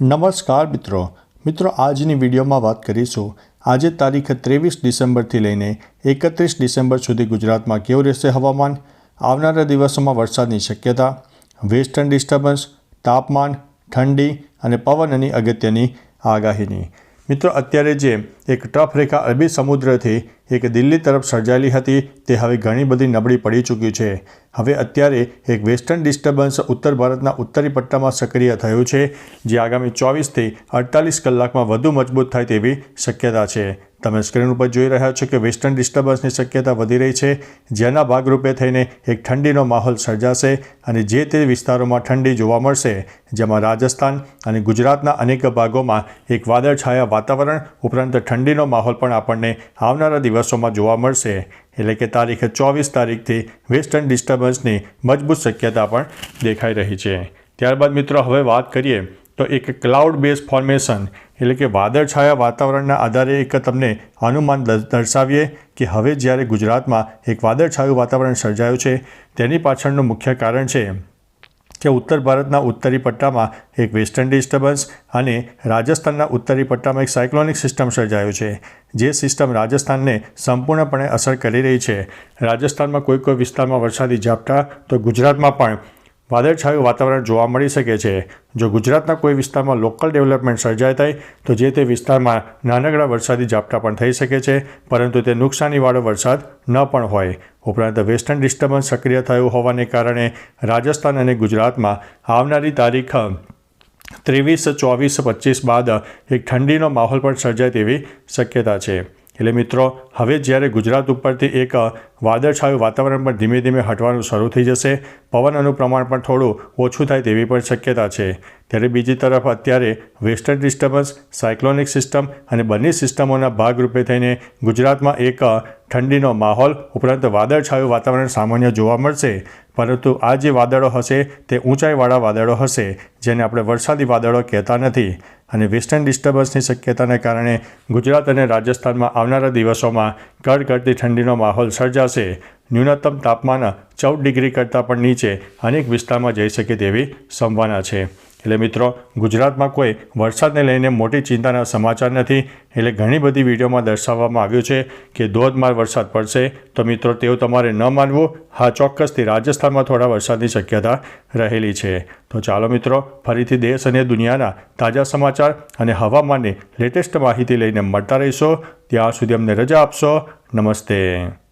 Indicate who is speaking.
Speaker 1: નમસ્કાર મિત્રો. મિત્રો, આજની વિડીયોમાં વાત કરીશું. આજે તારીખ ત્રેવીસ ડિસેમ્બરથી લઈને એકત્રીસ ડિસેમ્બર સુધી ગુજરાતમાં કેવું રહેશે હવામાન? આવનારા દિવસોમાં વરસાદની શક્યતા, વેસ્ટર્ન ડિસ્ટર્બન્સ, તાપમાન, ઠંડી અને પવનની અગત્યની આગાહીની. મિત્રો, અત્યારે જે એક ટફ રેખા અરબી સમુદ્રથી એક દિલ્હી તરફ સર્જાયેલી હતી, તે હવે ઘણી બધી નબળી પડી ચૂક્યું છે. હવે અત્યારે એક વેસ્ટર્ન ડિસ્ટર્બન્સ ઉત્તર ભારતના ઉત્તરી પટ્ટામાં સક્રિય થયું છે, જે આગામી ચોવીસથી અડતાલીસ કલાકમાં વધુ મજબૂત થાય તેવી શક્યતા છે. તમે સ્ક્રીન ઉપર જોઈ રહ્યા છો કે વેસ્ટર્ન ડિસ્ટર્બન્સની શક્યતા વધી રહી છે. જેના ભાગરૂપે થઈને એક ઠંડીનો માહોલ સર્જાશે અને જે તે વિસ્તારોમાં ઠંડી જોવા મળશે, જેમાં રાજસ્થાન અને ગુજરાતના અનેક ભાગોમાં એક વાદળછાયા વાતાવરણ ઉપરાંત ઠંડીનો માહોલ પણ આપણને આવનારા દિવસોમાં જોવા મળશે. એટલે કે તારીખ ચોવીસ તારીખથી વેસ્ટર્ન ડિસ્ટર્બન્સની મજબૂત શક્યતા પણ દેખાઈ રહી છે. ત્યારબાદ મિત્રો, હવે વાત કરીએ તો એક ક્લાઉડ બેઝ ફોર્મેશન એટલે કે વાદળછાયા વાતાવરણના આધારે એક તમને અનુમાન દર્શાવીએ કે હવે જ્યારે ગુજરાતમાં એક વાદળછાયું વાતાવરણ સર્જાયું છે, તેની પાછળનું મુખ્ય કારણ છે કે ઉત્તર ભારતના ઉત્તરી પટ્ટામાં એક વેસ્ટર્ન ડિસ્ટર્બન્સ અને રાજસ્થાનના ઉત્તરી પટ્ટામાં એક સાયક્લોનિક સિસ્ટમ સર્જાયું છે, જે સિસ્ટમ રાજસ્થાનને સંપૂર્ણપણે અસર કરી રહી છે. રાજસ્થાનમાં કોઈ કોઈ વિસ્તારમાં વરસાદી ઝાપટા તો ગુજરાતમાં પણ વાદળછાયું વાતાવરણ જોવા મળી શકે છે. જો ગુજરાતના કોઈ વિસ્તારમાં લોકલ ડેવલપમેન્ટ સર્જાય થાય તો જે તે વિસ્તારમાં નાનકડા વરસાદી ઝાપટા પણ થઈ શકે છે, પરંતુ તે નુકસાનીવાળો વરસાદ ન પણ હોય. ઉપરાંત વેસ્ટર્ન ડિસ્ટર્બન્સ સક્રિય થયું હોવાને કારણે રાજસ્થાન અને ગુજરાતમાં આવનારી તારીખ ત્રેવીસ, ચોવીસ, પચીસ બાદ એક ઠંડીનો માહોલ પણ સર્જાય તેવી શક્યતા છે. એટલે મિત્રો, હવે જ્યારે ગુજરાત ઉપરથી એક વાદળછાયું વાતાવરણ પણ ધીમે ધીમે હટવાનું શરૂ થઈ જશે પવનનું પ્રમાણ પણ થોડું ઓછું થાય તેવી પણ શક્યતા છે. ત્યારે બીજી તરફ અત્યારે વેસ્ટર્ન ડિસ્ટર્બન્સ, સાયક્લોનિક સિસ્ટમ અને બંને સિસ્ટમોના ભાગરૂપે થઈને ગુજરાતમાં એક ઠંડીનો માહોલ ઉપરાંત વાદળછાયું વાતાવરણ સામાન્ય જોવા મળશે, પરંતુ આ જે વાદળો હશે તે ઊંચાઈવાળા વાદળો હશે, જેને આપણે વરસાદી વાદળો કહેતા નથી. અને વેસ્ટર્ન ડિસ્ટર્બન્સની શક્યતાને કારણે ગુજરાત અને રાજસ્થાનમાં આવનારા દિવસોમાં કડકડતી ઠંડીનો માહોલ સર્જાશે. ન્યૂનતમ તાપમાન ચૌદ ડિગ્રી કરતાં પણ નીચે અનેક વિસ્તારમાં જઈ શકે તેવી સંભાવના છે. એટલે મિત્રો, ગુજરાતમાં કોઈ વરસાદને લઈને મોટી ચિંતાના સમાચાર નથી, એટલે ઘણી બધી વિડીયોમાં દર્શાવવામાં આવ્યું છે કે ધોધમાર વરસાદ પડશે. તો મિત્રો, તેવું તમારે ન માનવું. હા, ચોક્કસથી રાજસ્થાનમાં થોડા વરસાદની શક્યતા રહેલી છે. તો ચાલો મિત્રો, ફરીથી દેશ અને દુનિયાના તાજા સમાચાર અને હવામાનની લેટેસ્ટ માહિતી લઈને મળતા રહીશો. ત્યાં સુધી અમને રજા આપશો. નમસ્તે.